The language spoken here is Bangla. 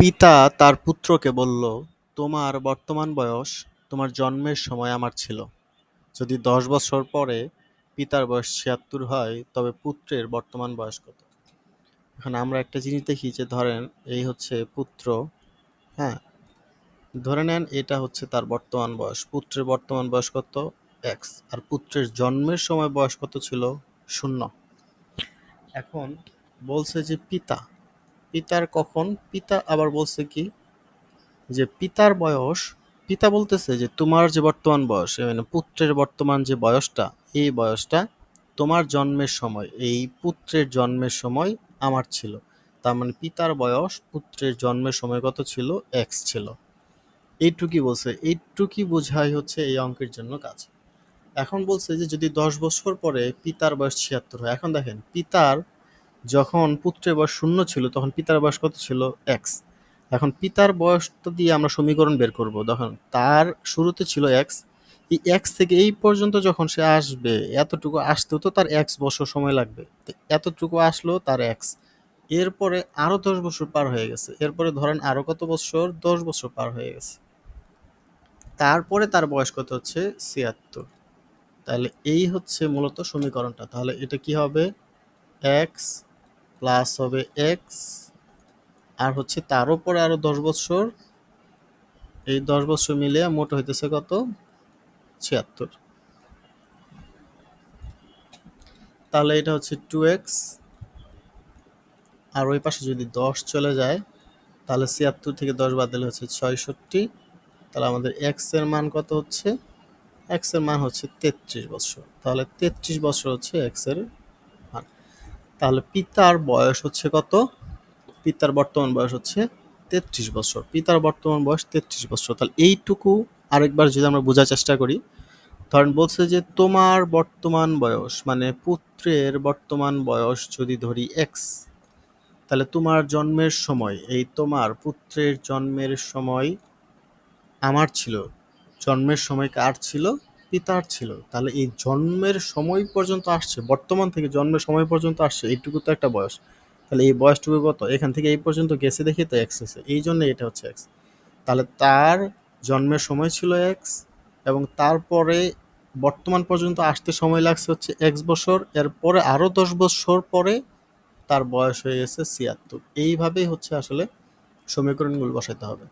পিতা তার পুত্রকে বলল, তোমার বর্তমান বয়স তোমার জন্মের সময় আমার ছিল। যদি দশ বছর পরে পিতার বয়স ছিয়াত্তর হয় তবে পুত্রের বর্তমান বয়স কত? এখন আমরা একটা জিনিস দেখি যে ধরেন এই হচ্ছে পুত্র হ্যাঁ? ধরে নেন এটা হচ্ছে তার বর্তমান বয়স। পুত্রের বর্তমান বয়স কত? এক্স আর পুত্রের জন্মের সময় বয়স কত ছিল? শূন্য। এখন বলছে যে পিতা পিতার কখন? পিতা আবার বলছে কি? যে পিতার বয়স, পিতা বলতেছে যে তোমার যে বর্তমান বয়স মানে পুত্রের বর্তমান যে বয়সটা, এই বয়সটা তোমার জন্মের সময়, এই পুত্রের জন্মের সময় আমার ছিল। তার মানে পিতার বয়স, পুত্রের জন্মের সময় কত ছিল? এক্স ছিল। এইটুকি বলছে, এইটুকি বোঝাই হচ্ছে এই অঙ্কের জন্য কাজ। এখন বলছে যে যদি দশ বছর পরে পিতার বয়স ছিয়াত্তর হয়, এখন দেখেন, পিতার যখন পুত্রের বয়স শূন্য ছিল, তখন পিতার বয়স কত ছিল? এক্স এখন পিতার বয়সটা দিয়ে আমরা সমীকরণ বের করব। তখন তার শুরুতে ছিল এক্স এই এক্স থেকে এই পর্যন্ত যখন সে আসবে, এতটুকু আসতেও তো তার এক্স বছর সময় লাগবে। এতটুকু আসলো তার এক্স এরপরে আরও দশ বছর পার হয়ে গেছে। এরপরে ধরেন আরও কত বছর? দশ বছর পার হয়ে গেছে। তারপরে তার বয়স কত হচ্ছে? ছিয়াত্তর। তাহলে এই হচ্ছে মূলত সমীকরণটা। তাহলে এটা কি হবে? এক্স প্লাস হবে এক্স আর হচ্ছে তার উপরে আরও দশ বছর, এই দশ বছর মিলে মোট হইতেছে কত? ছিয়াত্তর। তাহলে এটা হচ্ছে টু এক্স আর ওই পাশে যদি দশ চলে যায়, তাহলে ছিয়াত্তর থেকে দশ বাদ দিলে হচ্ছে ছয়ষট্টি, তাহলে আমাদের এক্সের মান কত হচ্ছে? এক্সের মান হচ্ছে তেত্রিশ বছর। তাহলে তেত্রিশ বছর হচ্ছে এক্সের মান তাহলে পিতার বয়স হচ্ছে কত? পিতার বর্তমান বয়স হচ্ছে তেত্রিশ বছর। পিতার বর্তমান বয়স তেত্রিশ বছর। তাহলে এইটুকু আরেকবার যদি আমরা বোঝার চেষ্টা করি, ধরেন বলছে যে তোমার বর্তমান বয়স মানে পুত্রের বর্তমান বয়স যদি ধরি এক্স তাহলে তোমার জন্মের সময়, এই তোমার পুত্রের জন্মের সময় আমার ছিল। জন্মের সময় কার ছিল? পিতার ছিল, তাহলে এই জন্মের সময় পর্যন্ত আসছে, বর্তমান থেকে জন্মের সময় পর্যন্ত আসছে, এইটুকু তো একটা বয়স। তাহলে এই বয়সটুকু কত? এখান থেকে এই পর্যন্ত গেছে দেখি তো এক্স এসে এই জন্য এটা হচ্ছে এক্স তাহলে তার জন্মের সময় ছিল এক্স এবং তারপরে বর্তমান পর্যন্ত আসতে সময় লাগছে হচ্ছে এক্স বছর, এরপরে আরও দশ বছর পরে তার বয়স হয়ে গেছে ছিয়াত্তর। এইভাবেই হচ্ছে আসলে সমীকরণগুলো বসাতে হবে।